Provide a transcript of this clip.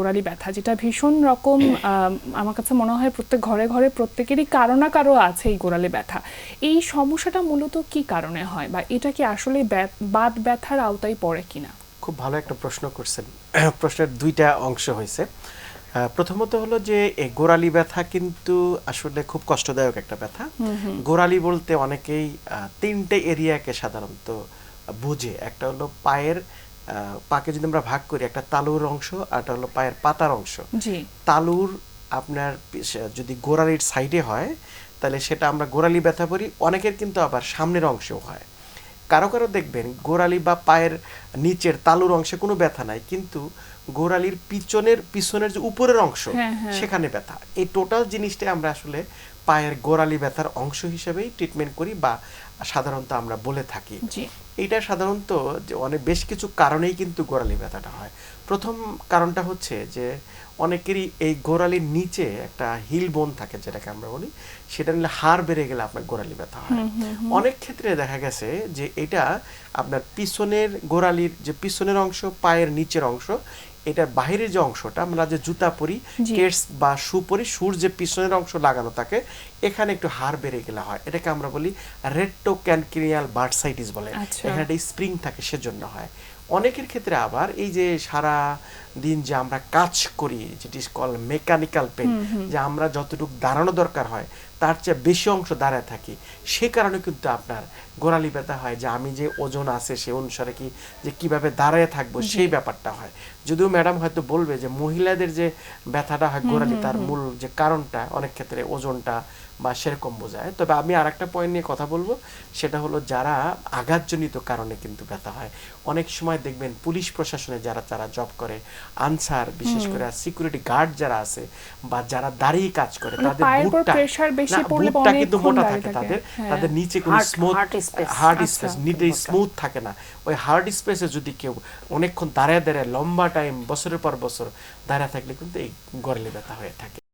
গোড়ালি ব্যথা যেটা ভীষণ রকম আমার কাছে মনে হয় প্রত্যেক ঘরে ঘরে প্রত্যেকেরই কারও না কারও আছে এই গোড়ালি ব্যথা। এই সমস্যাটা মূলত কি কারণে হয় বা এটা কি আসলে বাত ব্যথার আওতায় পড়ে কিনা? খুব ভালো একটা প্রশ্ন করছেন। প্রশ্নের দুইটা অংশ হয়েছে। প্রথমত হলো যে গোড়ালি ব্যথা কিন্তু আসলে খুব কষ্টদায়ক একটা ব্যথা। গোড়ালি বলতে অনেকেই তিনটে এরিয়াকে সাধারণত বুঝে। একটা হলো পায়ের পাকে যদি আমরা ভাগ করি একটা তালুর অংশ আর একটা হলো পায়ের পাতার অংশ। জি। তালুর আপনার যদি গোড়ালির সাইডে হয় তাহলে সেটা আমরা গোড়ালি ব্যথা করি অনেকের কিন্তু আবার সামনের অংশেও হয়। কারও কারও দেখবেন গোড়ালি বা পায়ের নিচের তালুর অংশে কোনো ব্যথা নাই কিন্তু গোড়ালির পিছনের পিছনের যে উপরের অংশ হ্যাঁ, হ্যাঁ। সেখানে ব্যথা। এই টোটাল জিনিসটাই আমরা আসলে পায়ের গোড়ালি ব্যথার অংশ হিসেবেই ট্রিটমেন্ট করি বা সাধারণত আমরা বলে থাকি। এটা সাধারণত যে অনেক বেশ কিছু কারণেই কিন্তু গোড়ালি ব্যথাটা হয়। প্রথম কারণটা হচ্ছে যে অনেকেরই এই গোড়ালির নিচে একটা হিল বোন থাকে যেটাকে আমরা বলি সেটা নিলে হাড় বেড়ে গেলে আপনার গোড়ালি ব্যথা হয়। অনেক ক্ষেত্রে দেখা গেছে যে এটা আপনার পিছনের গোড়ালির যে পিছনের অংশ পায়ের নিচের অংশ এটার বাইরের যে অংশটা আমরা যে জুতা পরি কেটস বা শু পরি শুর যে পিছনের অংশ লাগানো থাকে এখানে একটু হাড় বেড়ে গেলে হয়। এটাকে আমরা বলি রেট্টো ক্যানক্রিনিয়াল বার্ডসাইটিস বলে। আচ্ছা। এখানে একটা স্প্রিং থাকে সেজন্য হয়। অনেকের ক্ষেত্রে আবার এই যে সারা দিন যে আমরা কাজ করি যেটি কল মেকানিক্যাল পেন যে আমরা যতটুকু দাঁড়ানো দরকার হয় তার চেয়ে বেশি অংশ দাঁড়ায় থাকি। সে কারণে কিন্তু আপনার গোড়ালি ব্যথা হয় যে আমি যে ওজন আছে সে অনুসারে কি যে কীভাবে দাঁড়ায় থাকব সেই ব্যাপারটা হয়। যদিও ম্যাডাম হয়তো বলবে যে মহিলাদের যে ব্যথাটা হয় গোড়ালি তার মূল যে কারণটা অনেক ক্ষেত্রে ওজনটা বা সেরকম বোঝায় তবে আমি আর একটা পয়েন্ট নিয়ে কথা বলব সেটা হলো যারা আঘাতজনিত কারণে কিন্তু ব্যথা হয় অনেক সময় দেখবেন পুলিশ প্রশাসনে যারা যারা জব করে আনসার বিশেষ করে সিকিউরিটি গার্ড যারা আছে বা যারা দাঁড়িয়ে কাজ করে মানে তাদের বুটটা কিন্তু মোটা থাকে। তাদের হ্যাঁ। তাদের নিচে কোনো স্মুথ হার্ড। স্পেস নিতে স্মুথ থাকে না ওই হার্ড স্পেসে যদি কেউ অনেকক্ষণ দাঁড়ায় দাঁড়ায় লম্বা টাইম বছরের পর বছর দাঁড়া থাকলে কিন্তু এই গরলে ব্যথা হয়ে থাকে।